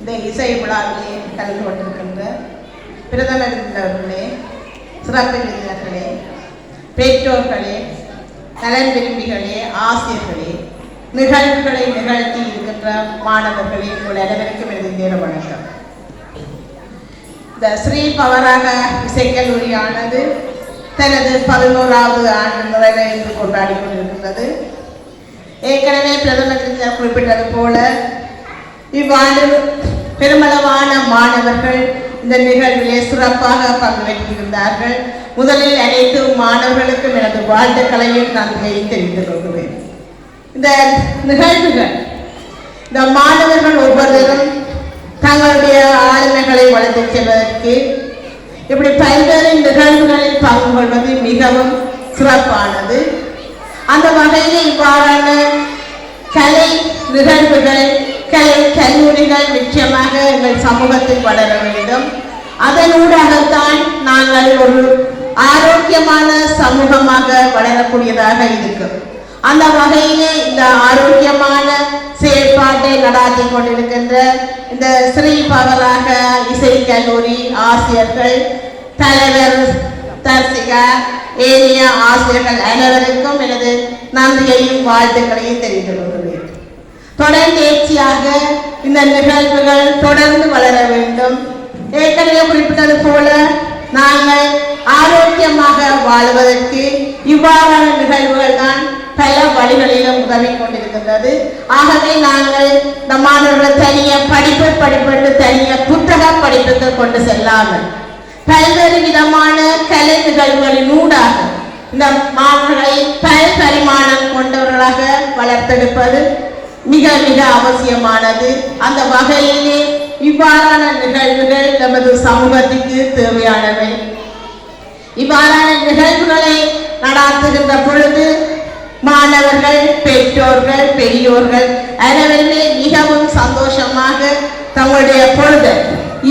இந்த இசை விழாவிலே கலந்து கொண்டிருக்கின்ற பிரதம விருந்தினர்களே சிறப்பு விருந்தினர்களே பெற்றோர்களே நலன் விரும்பிகளே ஆசிரியர்களே நிகழ்வுகளை நிகழ்த்தி இருக்கின்ற மாணவர்களே உங்கள் அனைவருக்கும் எனது நேர வணக்கம். இந்த ஸ்ரீ பவராக இசைக்கல்லூரியானது தனது பதினோராவது ஆண்டு நிறைவேறி கொண்டாடி கொண்டிருக்கின்றது. ஏற்கனவே பிரதமர் குறிப்பிட்டது போல இவ்வாண்டு பெருமளவான மாணவர்கள் இந்த நிகழ்விலே சிறப்பாக பங்கேற்றிருந்தார்கள் முதலில் அனைத்து மாணவர்களுக்கும் எனது வாழ்த்துக்களையும் நன்றியை தெரிந்து கொள்கிறேன். இந்த நிகழ்வுகள் இந்த மாணவர்கள் ஒவ்வொருவரும் தங்களுடைய ஆளுமைகளை வளர்த்துச் செல்வதற்கு இப்படி பல்வேறு நிகழ்வுகளில் பங்கு கொள்வது மிகவும் சிறப்பானது. அந்த வகையில் இவ்வாறான கலை நிகழ்வுகள் கலை கல்லூரிகள் நிச்சயமாக எங்கள் சமூகத்தில் வளர வேண்டும். அதனூடாகத்தான் நாங்கள் ஒரு ஆரோக்கியமான சமூகமாக வளரக்கூடியதாக இருக்கும். அந்த வகையிலே இந்த ஆரோக்கியமான செயல்பாட்டை நடாத்தி கொண்டிருக்கின்ற இந்த ஸ்ரீ பவராக இசை கல்லூரி ஆசிரியர்கள் தலைவர் தர்சிகா ஏனைய ஆசிரியர்கள் அனைவருக்கும் எனது நன்றியையும் வாழ்த்துக்களையும் தெரிந்து கொள்கிறேன். தொடர்ந்தேர்ச்சியாக இந்த நிகழ்வுகள் தொடர்ந்து வளர வேண்டும். ஏற்கனவே குறிப்பிட்டது போல நாங்கள் ஆரோக்கியமாக வாழ்வதற்கு இவ்வாறான நிகழ்வுகள் தான் பல வழிகளிலும் உதவி கொண்டிருக்கின்றது. ஆகவே நாங்கள் இந்த மாணவர்களை தனிய படிப்பு படிப்பு தனிய புத்தக படிப்புக்கு கொண்டு செல்லாமல் பல்வேறு விதமான கலை நிகழ்வுகளின் ஊடாக இந்த மாணவர்களை பல் பரிமாணம் கொண்டவர்களாக வளர்த்தெடுப்பது மிக மிக அவசியமானது. அந்த வகையிலே இவ்வாறான நிகழ்வுகள் நமது சமூகத்துக்கு தேவையானவை. இவ்வாறான நிகழ்வுகளை நடாத்துகின்ற பொழுது மாணவர்கள் பெற்றோர்கள் பெரியோர்கள் அனைவருமே மிகவும் சந்தோஷமாக தங்களுடைய பொழுது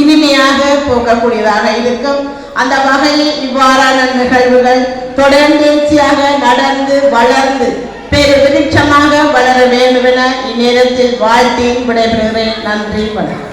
இனிமையாக போக்கக்கூடியதாக இருக்கும். அந்த வகையில் இவ்வாறான நிகழ்வுகள் தொடர்ந்தேர்ச்சியாக நடந்து வளர்ந்து பெரு என இந்நேரத்தில் வாழ்த்தி விடைபெறுகிறேன். நன்றி வணக்கம்.